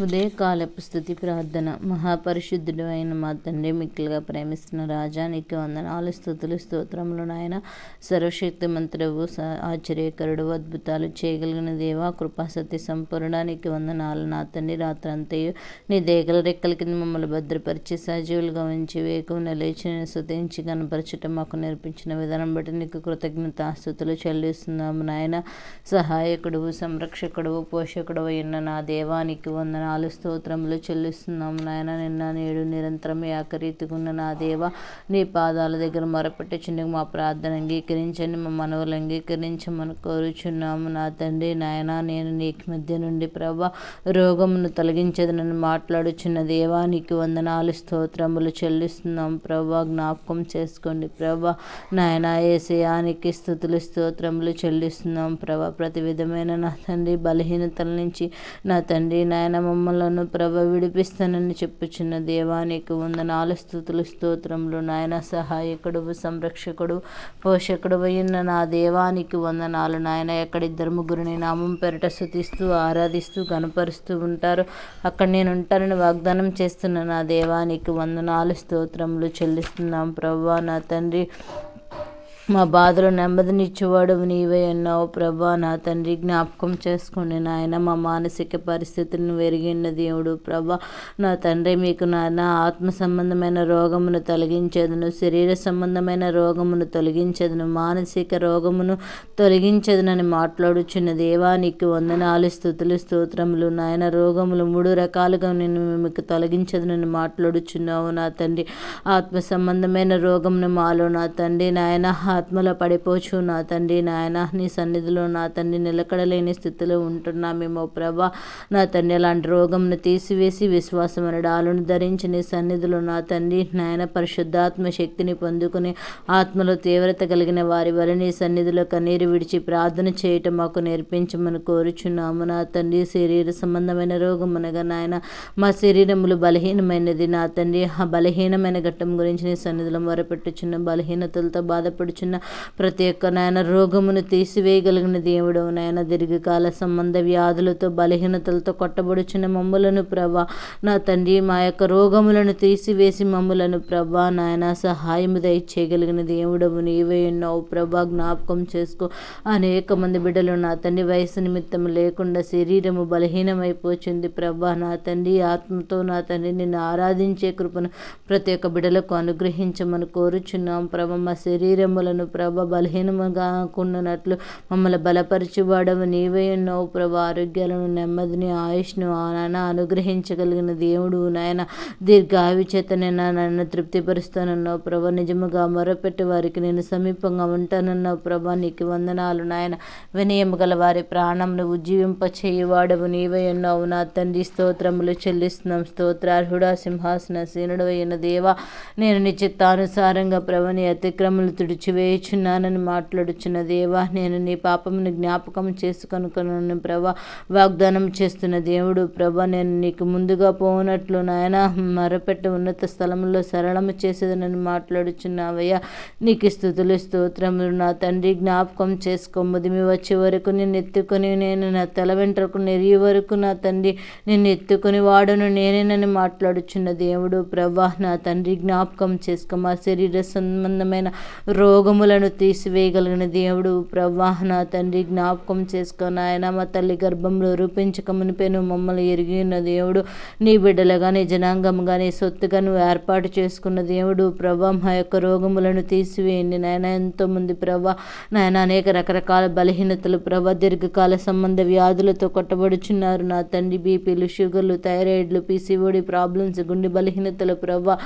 ఉదయకాలపు స్థుతి ప్రార్థన. మహాపరిశుద్ధుడు అయిన మా తండ్రి మిక్కిలుగా ప్రేమిస్తున్న రాజా నీకు వందనాలు స్థుతులు స్తోత్రములు నాయన. సర్వశక్తి మంత్రవు ఆశ్చర్యకరుడు అద్భుతాలు చేయగలిగిన దేవా కృపాసతి సంపూర్ణానికి వందనాలు నా తండ్రి. రాత్రంతయు నీ దేగల రెక్కల కింద మమ్మల్ని భద్రపరిచి సజీవులుగా ఉంచి వేకు లేచి శుతించి కనపరచటం మాకు నేర్పించిన విధానం బట్టి నీకు కృతజ్ఞత స్థుతులు చెల్లిస్తున్నాము నాయన. సహాయకుడు సంరక్షకుడు పోషకుడు అయిన నా దేవానికి వందన వందనాలు స్తోత్రములు చెల్లిస్తున్నాం నాయన. నిన్న నేడు నిరంతరం ఏకరీతిగున్న నా దేవ నీ పాదాల దగ్గర మొరపెట్టుచుండగా మా ప్రార్థన అంగీకరించండి మా మనవులు అంగీకరించమని కోరుచున్నాము నా తండ్రి నాయన. నేను నీకు మధ్య నుండి ప్రభా రోగమును తొలగించదనని మాట్లాడుచున్న దేవానికి వందనాలు స్తోత్రములు చెల్లిస్తున్నాం ప్రభా. జ్ఞాపకం చేసుకోండి ప్రభా. నాయన ఏసయానికి స్థుతులు స్తోత్రములు చెల్లిస్తున్నాం ప్రభా. ప్రతి విధమైన నా తండ్రి బలహీనతల నుంచి నా తండ్రి నాయన మమ్మలను ప్రభ విడిపిస్తానని చెప్పుచున్న దేవానికి వందనాలు స్థుతులు స్తోత్రములు. నాయన సహాయకుడు సంరక్షకుడు పోషకుడు అయిన నా దేవానికి వందనాలు. నాయన ఎక్కడిద్దరు ముగ్గురిని నామం పెరట శుతిస్తూ ఆరాధిస్తూ కనపరుస్తూ ఉంటారు? అక్కడ నేను ఉంటానని వాగ్దానం చేస్తున్న నా దేవానికి వందనాలు స్తోత్రములు చెల్లిస్తున్నాం. ప్రభా నా తండ్రి మా బాధలు నెమ్మదినిచ్చేవాడు నీవే అన్నావు ప్రభా. నా తండ్రి జ్ఞాపకం చేసుకోండి నాయన మా మానసిక పరిస్థితులను వెరిగిన దేవుడు ప్రభా. నా తండ్రి మీకు నాయన ఆత్మ సంబంధమైన రోగమును తొలగించేదను శరీర సంబంధమైన రోగమును తొలగించేదను మానసిక రోగమును తొలగించేదనని మాట్లాడుచున్న దేవానికి వందనాలు స్థుతులు స్తోత్రములు. నాయన రోగములు మూడు రకాలుగా నేను మీకు తొలగించదనని మాట్లాడుచున్నావు నా తండ్రి. ఆత్మ సంబంధమైన రోగమును మాలో నా తండ్రి నాయన ఆత్మల పడిపోచు నా తండ్రి నాయన నీ సన్నిధిలో నా తండ్రి నిలకడలేని స్థితిలో ఉంటున్నామేమో ప్రభా. నా తండ్రి అలాంటి రోగంను తీసివేసి విశ్వాసం అనే డాలును ధరించి నీ సన్నిధిలో నా తండ్రి నాయన పరిశుద్ధాత్మ శక్తిని పొందుకుని ఆత్మలో తీవ్రత కలిగిన వారి వల్ల నీ సన్నిధిలో కన్నీరు విడిచి ప్రార్థన చేయటం మాకు నేర్పించమని కోరుచున్నాము. నా తండ్రి శరీర సంబంధమైన రోగం అనగా నాయన మా శరీరములు బలహీనమైనది. నా తండ్రి ఆ బలహీనమైన ఘట్టం గురించి నీ సన్నిధిలో మొరపెట్టుచున్న బలహీనతలతో బాధపడుచు చిన్న ప్రతి ఒక్క నాయన రోగమును తీసివేయగలిగిన దేవుడు. నాయన దీర్ఘకాల సంబంధ వ్యాధులతో బలహీనతలతో కొట్టబడుచున్న మమ్ములను ప్రభా నా తండ్రి మా యొక్క రోగములను తీసివేసి మమ్ములను ప్రభా నాయన సహాయము దయచేయగలిగిన దేవుడవు నీవే ఉన్నావు ప్రభా జ్ఞాపకం చేసుకో. అనేక మంది బిడ్డలు నా తండ్రి వయసు నిమిత్తం లేకుండా శరీరము బలహీనమైపోతుంది ప్రభా నా తండ్రి ఆత్మతో నా తండ్రి నిన్ను ఆరాధించే కృపను ప్రతి ఒక్క బిడ్డలకు అనుగ్రహించమని కోరుచున్నాం ప్రభ. మా శరీరములను మమ్మలను ప్రభ బలహీనముగా కుండునట్లు మమ్మల్ని బలపరిచివాడవు. నీవే ఉన్నావు ప్రభ ఆరోగ్యాలను నెమ్మదిని ఆయుష్ను నాయన అనుగ్రహించగలిగిన దేవుడు. నాయన దీర్ఘాయు చేత నేను నన్ను తృప్తిపరుస్తానన్నావు ప్రభ. నిజముగా మొరపెట్టి వారికి నేను సమీపంగా ఉంటానన్నావు ప్రభ. నీకు వందనాలు నాయన. వినయము గల వారి ప్రాణంను ఉజ్జీవింప చేయువాడవు నీవే ఉన్నావు నా తండ్రి. స్తోత్రములు చెల్లిస్తున్నాం. స్తోత్రార్హుడా సింహాసన సీనుడు అయిన దేవా నేను నిశ్చిత్తానుసారంగా ప్రభని అతిక్రమలు తుడిచివే వేయుచున్నానని మాట్లాడుచున్న దేవా నేను నీ పాపమును జ్ఞాపకం చేసుకొనుకున్నాను ప్రభా వాగ్దానం చేస్తున్న దేవుడు ప్రభా నేను నీకు ముందుగా పోనట్లు నాయన మరపెట్ట ఉన్నత స్థలంలో సరళము చేసేదనని మాట్లాడుచున్నావయ్యా. నీకు స్థుతులు స్తోత్రములు నా తండ్రి జ్ఞాపకం చేసుకోమది మీ వచ్చే వరకు నేను ఎత్తుకొని నేను నా తల వెంట్రకు నెరిగి వరకు నా తండ్రి నేను ఎత్తుకొని వాడును నేనేనని మాట్లాడుచున్న దేవుడు ప్రభా నా తండ్రి జ్ఞాపకం చేసుకో. మా శరీర సంబంధమైన రోగం రోగములను తీసివేయగలిగిన దేవుడు ప్రవాహన తండ్రి జ్ఞాపకం చేసుకొని ఆయన మా తల్లి గర్భంలో రూపించక మునిపేను మమ్మల్ని ఎరిగి ఉన్న దేవుడు నీ బిడ్డలుగా నీ జనాంగంగా నీ సొత్తుగా నువ్వు ఏర్పాటు చేసుకున్న దేవుడు ప్రభా మా యొక్క రోగములను తీసివేయండి నాయన. ఎంతోమంది ప్రభా నాయన అనేక రకరకాల బలహీనతలు ప్రభా దీర్ఘకాల సంబంధ వ్యాధులతో కొట్టబడుచున్నారు. నా తండ్రి బీపీలు షుగర్లు థైరాయిడ్లు పీసీఓడి ప్రాబ్లమ్స్ గుండె బలహీనతలు ప్రభా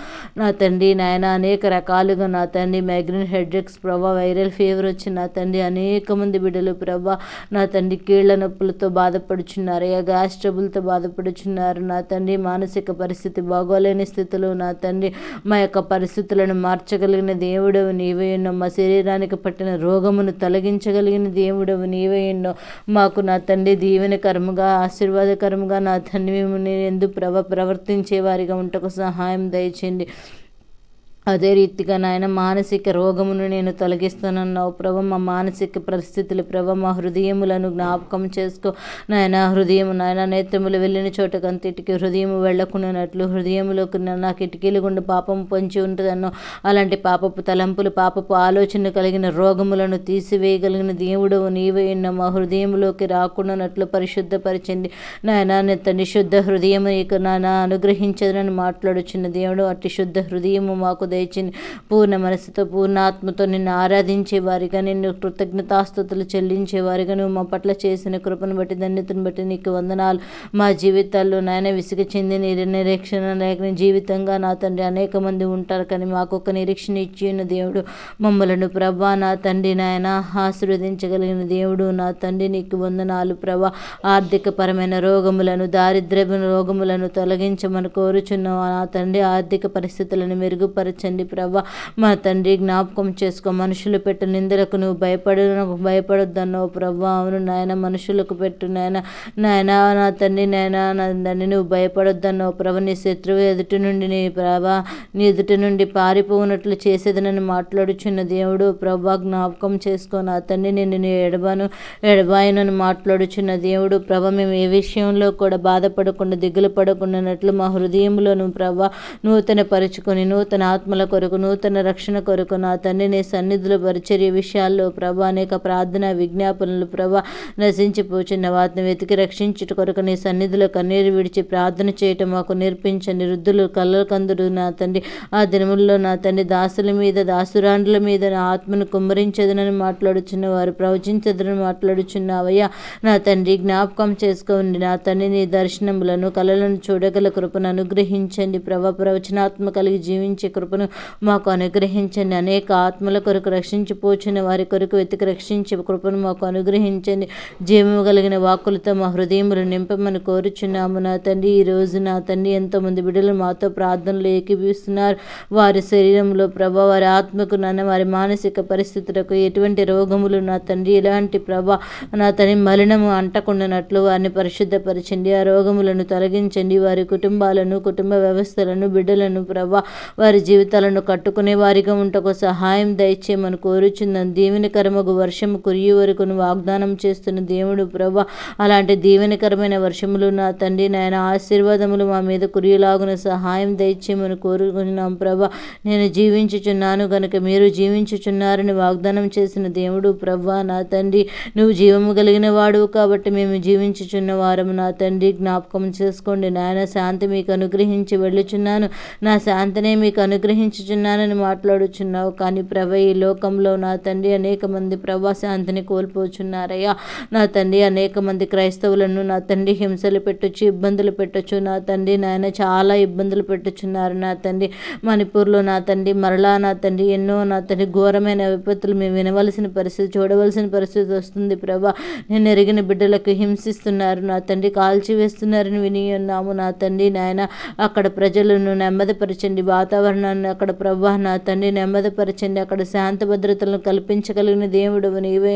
నా తండ్రి నాయన అనేక రకాలుగా నా తండ్రి మైగ్రేన్ హెడ్రిక్స్ ప్రభా వైరల్ ఫీవర్ వచ్చి నా తండ్రి అనేక మంది బిడ్డలు ప్రభా నా తండ్రి కీళ్ళ నొప్పులతో బాధపడుచున్నారు అయ్యా గ్యాస్ ట్రబుల్తో బాధపడుచున్నారు. నా తండ్రి మానసిక పరిస్థితి బాగోలేని స్థితిలో నా తండ్రి మా యొక్క పరిస్థితులను మార్చగలిగిన దేవుడవు నీవే మా శరీరానికి పట్టిన రోగమును తొలగించగలిగిన దేవుడవు నీవే ఎన్నో. మాకు నా తండ్రి దీవెనకరముగా ఆశీర్వాదకరముగా నా తండ్రి మేము నేను ఎందు ప్రవ ప్రవర్తించే వారిగా ఉంటకు సహాయం దయచేయండి. అదే రీతిగా నాయన మానసిక రోగమును నేను తొలగిస్తానన్నావు ప్రభ. మా మానసిక పరిస్థితులు ప్రభ మా హృదయములను జ్ఞాపకం చేసుకో. నాయన హృదయం నాయన నేత్రములు వెళ్ళిన చోట కంతిటికి హృదయం వెళ్ళకుండానట్లు హృదయములోకి నా కిటికీలు గుండా పాపం పొంచి ఉంటుందన్నో. అలాంటి పాపపు తలంపులు పాపపు ఆలోచన కలిగిన రోగములను తీసివేయగలిగిన దేవుడు నీవే మా హృదయంలోకి రాకుండానట్లు పరిశుద్ధపరిచింది. నాయన తండ్రి శుద్ధ హృదయము ఇక నాయన అనుగ్రహించదని మాట్లాడుచున్న దేవుడు అట్టి శుద్ధ హృదయము మాకు దయచింది పూర్ణ మనసుతో పూర్ణాత్మతో నిన్ను ఆరాధించే వారిగా నిన్ను కృతజ్ఞతాస్తుతులు చెల్లించేవారిగా నువ్వు మా పట్ల చేసిన కృపను బట్టి ధన్యతను బట్టి నీకు వందనాలు. మా జీవితాల్లో నాయన విసుగు చెంది నీ నిరీక్షణ లేక జీవితంగా నా తండ్రి అనేక మంది ఉంటారు కానీ మాకు ఒక నిరీక్షణ ఇచ్చి ఉన్న దేవుడు మమ్మలను ప్రభా నా తండ్రి నాయన ఆశీర్వదించగలిగిన దేవుడు నా తండ్రి నీకు వందనాలు ప్రభా. ఆర్థికపరమైన రోగములను దారిద్ర్య రోగములను తొలగించమని కోరుచున్నావు. నా తండ్రి ఆర్థిక పరిస్థితులను మెరుగుపరచండి ప్రభా. మా తండ్రి జ్ఞాపకం చేసుకో. మనుషులు పెట్టు నిందలకు నువ్వు భయపడను భయపడొద్దన్నావు ప్రభా. అవును నాయన మనుషులకు పెట్టు నాయన. నాయన నా తండ్రి నాయన నా తండ్రి నువ్వు భయపడొద్దన్నావు ప్రభ. నీ శత్రువు ఎదుటి నుండి నీ ప్రభా నీ ఎదుటి నుండి పారిపోనట్లు చేసేదనని మాట్లాడుచున్న దేవుడు ప్రభా. జ్ఞాపకం చేసుకో నా తండ్రి నేను నీ ఎడబాను ఎడబాయనని మాట్లాడుచున్న దేవుడు ప్రభ. మేము ఏ విషయంలో కూడా బాధపడకుండా దిగులు పడకుండానట్లు మా హృదయంలోను ప్రభ నూతన పరుచుకొని నూతన ఆత్మ ఆత్మల కొరకు నూతన రక్షణ కొరకు నా తండ్రి నీ సన్నిధుల పరిచర్య విషయాల్లో ప్రభ అనేక ప్రార్థన విజ్ఞాపనలు ప్రభా నశించిపోచున్న వాటిని వెతికి రక్షించుట కొరకు నీ సన్నిధిలో కన్నీరు విడిచి ప్రార్థన చేయటం మాకు నేర్పించండి వృద్ధులు కళ్ళ కందుడు నా తండ్రి. ఆ దినముల్లో నా తండ్రి దాసుల మీద దాసురాండ్ల మీద నా ఆత్మను కుమ్మరించదనని మాట్లాడుచున్న వారు ప్రవచించదనని మాట్లాడుచున్నావయ్యా. నా తండ్రి జ్ఞాపకం చేసుకోండి. నా తండ్రి నీ దర్శనములను కళలను చూడగల కృపను అనుగ్రహించండి. ప్రభ ప్రవచనాత్మ కలిగి జీవించే కృపను మాకు అనుగ్రహించండి. అనేక ఆత్మల కొరకు రక్షించిపోచిన వారి కొరకు వెతికి రక్షించే కృపను మాకు అనుగ్రహించండి. జీవము కలిగిన వాక్కులతో మా హృదయములు నింపమని కోరుచున్నాము. నా తండ్రి ఈ రోజు నా తండ్రి ఎంతోమంది బిడ్డలు మాతో ప్రార్థనలు ఏకీపిస్తున్నారు వారి శరీరంలో ప్రభా వారి ఆత్మకు నాన్న వారి మానసిక పరిస్థితులకు ఎటువంటి రోగములు నా తండ్రి ఎలాంటి ప్రభ నా తండ్రి మలినము అంటకుండానట్లు వారిని పరిశుద్ధపరచండి. ఆ రోగములను తొలగించండి. వారి కుటుంబాలను కుటుంబ వ్యవస్థలను బిడ్డలను ప్రభా వారి జీవితాలను కట్టుకునే వారిగా ఉంటకు సహాయం దయచేయమని కోరుచున్నాను దీవెనకరమగు వర్షము కురియ వరకు వాగ్దానం చేస్తున్న దేవుడు ప్రభ. అలాంటి దీవెనకరమైన వర్షములు నా తండ్రి నాయన ఆశీర్వాదములు మా మీద కురియులాగున సహాయం దయచేయమని కోరుకున్నాం ప్రభ. నేను జీవించుచున్నాను కనుక మీరు జీవించుచున్నారని వాగ్దానం చేసిన దేవుడు ప్రభ నా తండ్రి. నువ్వు జీవము కలిగిన వాడువు కాబట్టి మేము జీవించుచున్న వారము నా తండ్రి. జ్ఞాపకం చేసుకోండి నాయన శాంతి మీకు అనుగ్రహించి వెళ్ళుచున్నాను. నా శాంతినే మీకు అనుగ్రహించుచున్నానని మాట్లాడుచున్నావు కానీ ప్రభ ఈ లోకంలో నా తండ్రి అనేక మంది ప్రభా శాంతిని కోల్పోచున్నారయ్యా నా తండ్రి అనేక మంది క్రైస్తవులను నా తండ్రి హింసలు పెట్టొచ్చు ఇబ్బందులు పెట్టొచ్చు నా తండ్రి నాయన చాలా ఇబ్బందులు పెట్టుచున్నారు నా తండ్రి మణిపూర్లో నా తండ్రి మరలా నా తండ్రి ఎన్నో నా తండ్రి ఘోరమైన విపత్తులు మేము వినవలసిన పరిస్థితి చూడవలసిన పరిస్థితి వస్తుంది ప్రభా నేను ఎరిగిన బిడ్డలకు హింసిస్తున్నారు నా తండ్రి కాల్చివేస్తున్నారని విని ఉన్నాము నా తండ్రి నాయన అక్కడ ప్రజలను నెమ్మదిపరచండి వాతావరణాన్ని అక్కడ ప్రభా నా తండ్రి నెమ్మదిపరచండి అక్కడ శాంత భద్రతలను కల్పించగలిగిన దేవుడు నీవే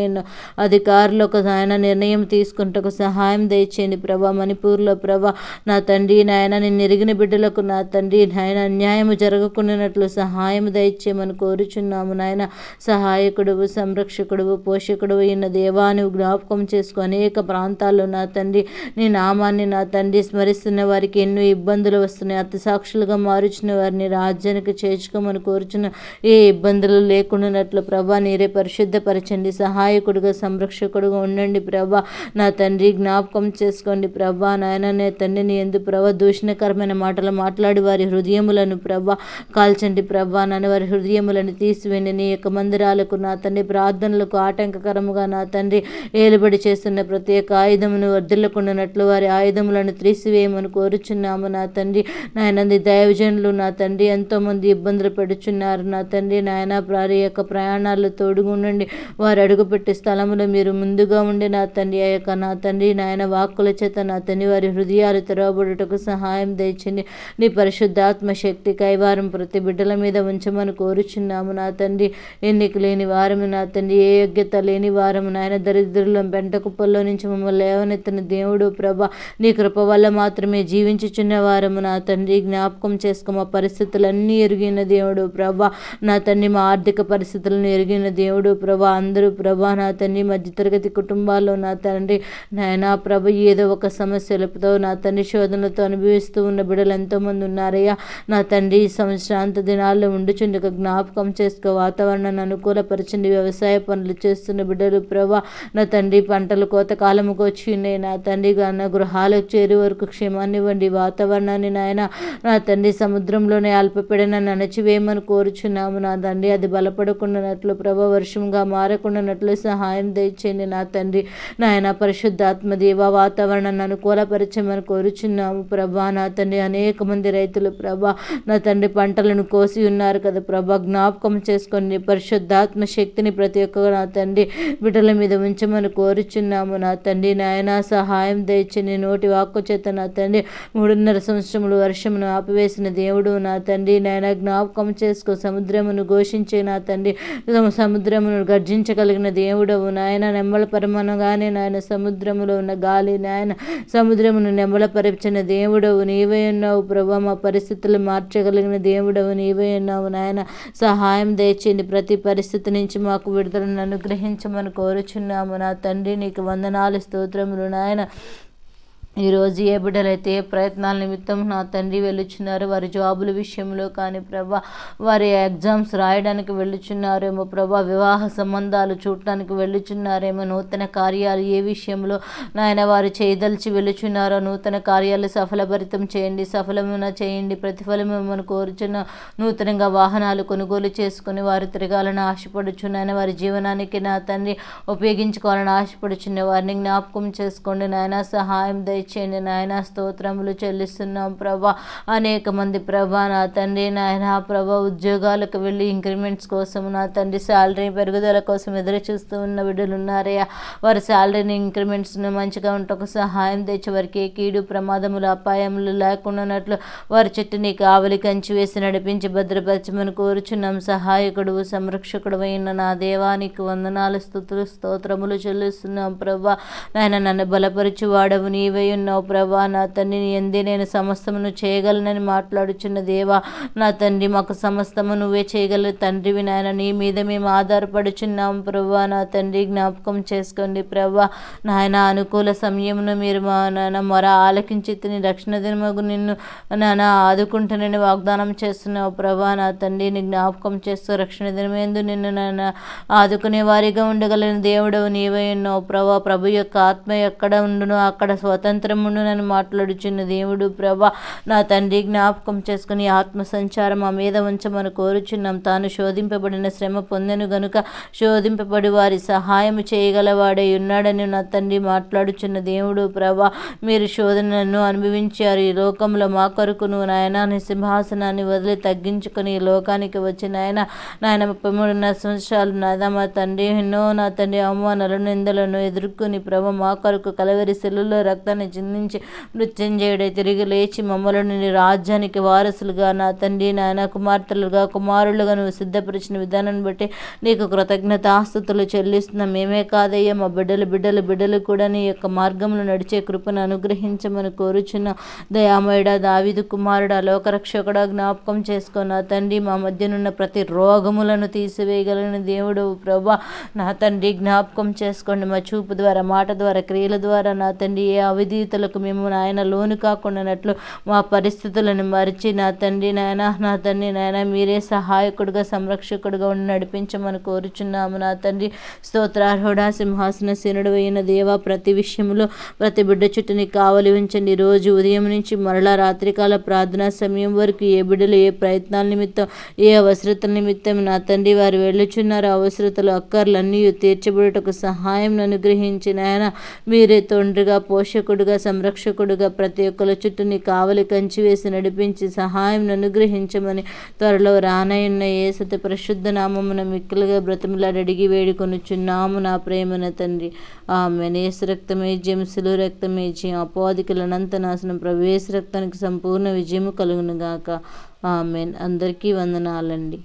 అధికారులు అధికారులకు ఆయన నిర్ణయం తీసుకుంటకు సహాయం దయచేయండి. ప్రభా మణిపూర్లో ప్రభా నా తండ్రి నాయన నేను ఎరిగిన బిడ్డలకు నా తండ్రి నాయన అన్యాయం జరగకుండానట్లు సహాయం దయచేయమని కోరుచున్నాము. నాయన సహాయకుడువు సంరక్షకుడువు పోషకుడువు అయిన దేవా నువ్వు జ్ఞాపకం చేసుకో. అనేక ప్రాంతాల్లో నా తండ్రి నీ నామాన్ని నా తండ్రి స్మరిస్తున్న వారికి ఎన్నో ఇబ్బందులు వస్తున్నాయి. అతి సాక్షులుగా మారుచిన వారిని రాజ్యానికి చేర్చుకోమని కోరుచున్న ఏ ఇబ్బందులు లేకుండానట్లు ప్రభా నీరే పరిశుద్ధపరచండి సహాయకుడుగా సంరక్షకుడుగా ఉండండి ప్రభా. నా తండ్రి జ్ఞాపకం చేసుకోండి ప్రభా. నాయన నే తండ్రిని ఎందు ప్రభా దూషణకరమైన మాటలు మాట్లాడి వారి హృదయములను ప్రభా కాల్చండి ప్రభా. నన్ను వారి హృదయములను తీసివేయండి. నీ యొక్క మందిరాలకు నా తండ్రి ప్రార్థనలకు ఆటంకకరముగా నా తండ్రి ఏలుబడి చేస్తున్న ప్రత్యేక ఆయుధమును వర్ధిల్లకుండానట్లు వారి ఆయుధములను తీసివేయమని కోరుచున్నాము నా తండ్రి. నాయనంది దైవజనులు నా తండ్రి. ఎంతోమంది ఇబ్బందులు పెడుచున్నారు. నా తండ్రి నాయన వారి యొక్క ప్రయాణాల్లో తోడుగుండండి. వారు అడుగుపెట్టే స్థలములో మీరు ముందుగా ఉండి నా తండ్రి ఆ యొక్క నా తండ్రి నాయన వాక్కుల చేత నా తండ్రి వారి హృదయాలు తెరవబడుటకు సహాయం దయచండి. నీ పరిశుద్ధాత్మ శక్తి కైవారం ప్రతి బిడ్డల మీద ఉంచమని కోరుచున్నాము. నా తండ్రి ఎన్నిక లేని వారము నా తండ్రి ఏ యోగ్యత లేని వారము నాయన దరిద్రులం పెంట కుప్పల్లో నుంచి మమ్మల్ని లేవనెత్తిన దేవుడు ప్రభ నీ కృప వల్ల మాత్రమే జీవించుచున్న వారము నా తండ్రి. జ్ఞాపకం చేసుకో మా పరిస్థితులన్నీ ఎరుగు ఎరిగిన దేవుడు ప్రభా. నా తండ్రి మా ఆర్థిక పరిస్థితులను ఎరిగిన దేవుడు ప్రభా. అందరూ ప్రభా నా తండ్రి మధ్యతరగతి కుటుంబాల్లో నా తండ్రి నాయనా ప్రభ ఏదో ఒక సమస్యలతో నా తండ్రి శోధనలతో అనుభవిస్తూ ఉన్న బిడ్డలు ఎంతోమంది ఉన్నారయ్యా. నా తండ్రి సంవత్సరాంత దినాల్లో ఉండుచుండక జ్ఞాపకం చేసుకో. వాతావరణాన్ని అనుకూలపరచండి. వ్యవసాయ పనులు చేస్తున్న బిడ్డలు ప్రభా నా తండ్రి పంటలు కోత కాలముకు వచ్చి నా తండ్రి నా గృహాలకు చేరే వరకు క్షేమాన్ని ఇవ్వండి. వాతావరణాన్ని నాయన నా తండ్రి సముద్రంలోనే అల్పపీడనాన్ని అణచివేయమని కోరుచున్నాము నా తండ్రి. అది బలపడకుండానట్లు ప్రభా వర్షంగా మారకుండానట్లు సహాయం దయచేయండి నా తండ్రి. నాయన పరిశుద్ధాత్మ దేవ వాతావరణాన్ని అనుకూలపరచమని కోరుచున్నాము ప్రభా. నా తండ్రి అనేక మంది రైతులు ప్రభా నా తండ్రి పంటలను కోసి ఉన్నారు కదా ప్రభా. జ్ఞాపకం చేసుకొని పరిశుద్ధాత్మ శక్తిని ప్రతి ఒక్క నా తండ్రి బిడ్డల మీద ఉంచమని కోరుచున్నాము నా తండ్రి. నాయన సహాయం దయచని నోటి వాక్కు చేత నా తండ్రి మూడున్నర సంవత్సరములు వర్షమును ఆపివేసిన దేవుడు నా తండ్రి. నాయన జ్ఞాపకం చేసుకో. సముద్రమును ఘోషించే నా తండ్రి సముద్రమును గర్జించగలిగిన దేవుడవు నాయన. నెమ్మలపరమనగానే నాయన సముద్రములో ఉన్న గాలి నాయన. సముద్రమును నెమ్మలపరిచిన దేవుడవు నీవే ఉన్నావు. ప్రభా మా పరిస్థితులు మార్చగలిగిన దేవుడవు నీవే ఉన్నావు నాయన. సహాయం దయచేయండి. ప్రతి పరిస్థితి నుంచి మాకు విడుదలను అనుగ్రహించమని కోరుచున్నాము. నా తండ్రి నీకు వందనాలు స్తోత్రములు నాయన. ఈరోజు ఏ బిడ్డలైతే ప్రయత్నాల నిమిత్తం నా తండ్రి వెళ్ళుచున్నారు వారి జాబుల విషయంలో కానీ ప్రభా వారి ఎగ్జామ్స్ రాయడానికి వెళ్ళుచున్నారేమో ప్రభా వివాహ సంబంధాలు చూడటానికి వెళ్ళుచున్నారేమో నూతన కార్యాలు ఏ విషయంలో నాయన వారు చేయదలిచి వెళ్ళుచున్నారో నూతన కార్యాలు సఫలభరితం చేయండి సఫలమైన చేయండి ప్రతిఫలమేమని కోరుచున్న నూతనంగా వాహనాలు కొనుగోలు చేసుకుని వారు తిరగాలని ఆశపడుచున్నాయన వారి జీవనానికి నా తండ్రి ఉపయోగించుకోవాలని ఆశపడుచున్న వారిని జ్ఞాపకం చేసుకోండి నాయన సహాయం దయ దయచేయండి నాయన స్తోత్రములు చెల్లిస్తున్నాం ప్రభా. అనేక మంది ప్రభా నా తండ్రి నాయన ప్రభా ఉద్యోగాలకు వెళ్ళి ఇంక్రిమెంట్స్ కోసం నా తండ్రి శాలరీ పెరుగుదల కోసం ఎదురు చూస్తూ ఉన్న బిడ్డలు ఉన్నారయ్యా వారి శాలరీని ఇంక్రిమెంట్స్ను మంచిగా ఉంటకు సహాయం తెచ్చి వారికి కీడు ప్రమాదములు అపాయములు లేకుండానట్లు వారి చెట్టు నీకు ఆవలి కంచి వేసి నడిపించి భద్రపరచమని కోరుచున్నాం. సహాయకుడు సంరక్షకుడు అయిన నా దేవానికి వందనాలు స్థుతులు స్తోత్రములు చెల్లిస్తున్నాం ప్రభా. నాయన నన్ను బలపరిచి వాడవు నీవే ఉన్నావు ప్రభా. నా తండ్రిని ఎందే నేను సమస్తమును చేయగలనని మాట్లాడుచున్న దేవా నా తండ్రి మాకు సమస్తము నువ్వే చేయగల తండ్రివి నాయన. నీ మీద మేము ఆధారపడుచున్నాం ప్రభా. నా తండ్రి జ్ఞాపకం చేసుకోండి ప్రభా. నాయన అనుకూల సమయమును మీరు మా నాన్న మొర ఆలకించి రక్షణ దినమగు నిన్ను నాన్న ఆదుకుంటానని వాగ్దానం చేస్తున్నావు ప్రభా. నా తండ్రిని జ్ఞాపకం చేస్తూ రక్షణ దినమేందు నిన్ను నాన్న ఆదుకునే వారిగా ఉండగలని దేవుడవు నీవై ఉన్నావు ప్రభా. ప్రభు యొక్క ఆత్మ ఎక్కడ ఉండునో అక్కడ స్వతంత్ర నిరంతరమును నన్ను మాట్లాడుచున్న దేవుడు ప్రభా నా తండ్రి జ్ఞాపకం చేసుకుని ఆత్మ సంచారం మా మీద ఉంచమని కోరుచున్నాం. తాను శోధింపబడిన శ్రమ పొందెను గనుక శోధింపబడి వారి సహాయం చేయగలవాడై ఉన్నాడని నా తండ్రి మాట్లాడుచున్న దేవుడు ప్రభా మీరు శోధనను అనుభవించారు. ఈ లోకంలో మా కొరకును నాయన సింహాసనాన్ని వదిలి తగ్గించుకుని ఈ లోకానికి వచ్చిన ఆయన నాయన ముప్పై మూడున్నర సంవత్సరాలు నాదా మా తండ్రి. ఎన్నో నా తండ్రి అవమానాలను నిందలను ఎదుర్కొని ప్రభ మా కొరకు కలవరి సెల్లులో రక్తాన్ని చిందించి మృత్యుంజయుడే తిరిగి లేచి మమ్మలను నీ రాజ్యానికి వారసులుగా నా తండ్రి నాయన కుమార్తెలుగా కుమారులుగా నువ్వు సిద్ధపరిచిన విధానాన్ని బట్టి నీకు కృతజ్ఞత ఆస్తుతులు చెల్లిస్తున్నాం మేమే కాదయ్యా. మా బిడ్డలు బిడ్డలు బిడ్డలు కూడా నీ యొక్క మార్గంలో నడిచే కృపను అనుగ్రహించమని కోరుచున్న. దయామయుడ దావిదు కుమారుడ లోకరక్షకుడా జ్ఞాపకం చేసుకున్న తండ్రి మా మధ్యనున్న ప్రతి రోగములను తీసివేయగలిగిన దేవుడు ప్రభా. నా తండ్రి జ్ఞాపకం చేసుకోండి. మా చూపు ద్వారా మాట ద్వారా క్రియల ద్వారా నా తండ్రి ఏ అవిధి అవిధీతలకు మేము నాయన లోను కాకుండానట్లు మా పరిస్థితులను మరిచి నా తండ్రి నాయన నా తండ్రి నాయన మీరే సహాయకుడుగా సంరక్షకుడుగా ఉండి నడిపించమని కోరుచున్నాము. నా తండ్రి స్తోత్రార్హుడా సింహాసన శనుడు అయిన దేవ ప్రతి విషయంలో ప్రతి బిడ్డ చుట్టూని కావలి ఉంచండి. రోజు ఉదయం నుంచి మరలా రాత్రికాల ప్రార్థనా సమయం వరకు ఏ బిడ్డలు ఏ ప్రయత్నాల నిమిత్తం ఏ అవసరతల నిమిత్తం నా తండ్రి వారు వెళ్ళుచున్నారు అవసరతలు అక్కర్లన్నీ తీర్చబడుటకు సహాయం అనుగ్రహించిన ఆయన మీరే తండ్రిగా పోషకుడుగా సంరక్షకుడుగా ప్రతి ఒక్కరి చుట్టూ నీ కావలి కంచి వేసి నడిపించి సహాయం అనుగ్రహించమని త్వరలో రానయ్యున్న ఏసతి పరిశుద్ధ నామమున మిక్కులుగా బ్రతములాడి అడిగి వేడుకొనుచున్నాము నా ప్రేమన తండ్రి. ఆమె నేసు రక్తమే శిలు రక్తమే జయం అపోధికులనంత నాశనం ప్రవేశ రక్తానికి సంపూర్ణ విజయము కలుగునుగాక ఆమెన్. అందరికీ వందనాలండి.